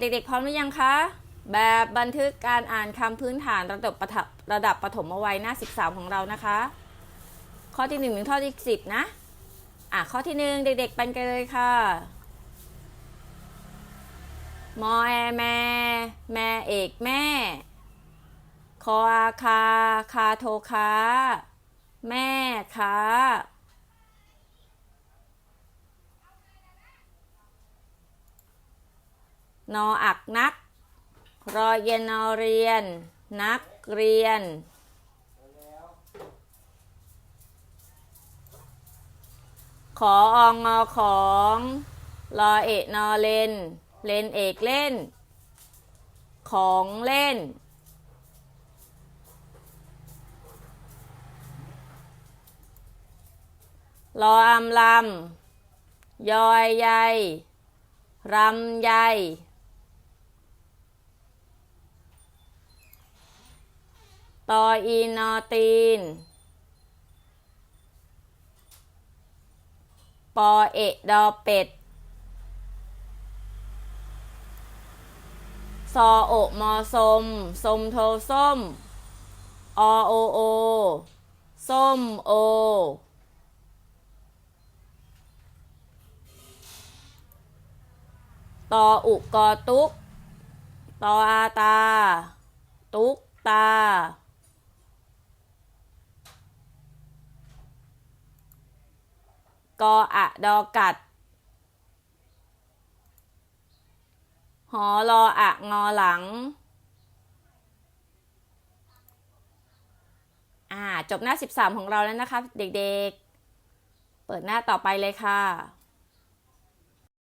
เด็กๆ พร้อมหรือยังคะ แบบบันทึกการอ่านคำพื้นฐานระดับประถระดับปฐมวัยหน้า 13 ของเรานะคะ ข้อที่1ถึงข้อที่ 10 นะ อะ ข้อที่ 1 เด็กๆไปกันเลยค่ะ มอแอแม่แม่เอกแม่ คออาคา คาโทคา แม่ค้า นออักนัก รอเย็นนอเรียน นักเรียน ขอองงอของรอเอกนอเลน เลนเอกเล่น ของเล่น รออำลำยอยใยรำใย ตออีนอตีน ปอเอะดอเป็ด ซอโอมอสม สมโทส้ม อโอโอ ส้มโอ ตออุกอตุก ตออาตา ตุกตา กออะดอกัด หอรออะงอหลัง อ่า จบหน้า 13 ของเราแล้วนะคะ เด็กๆ เปิดหน้าต่อไปเลยค่ะ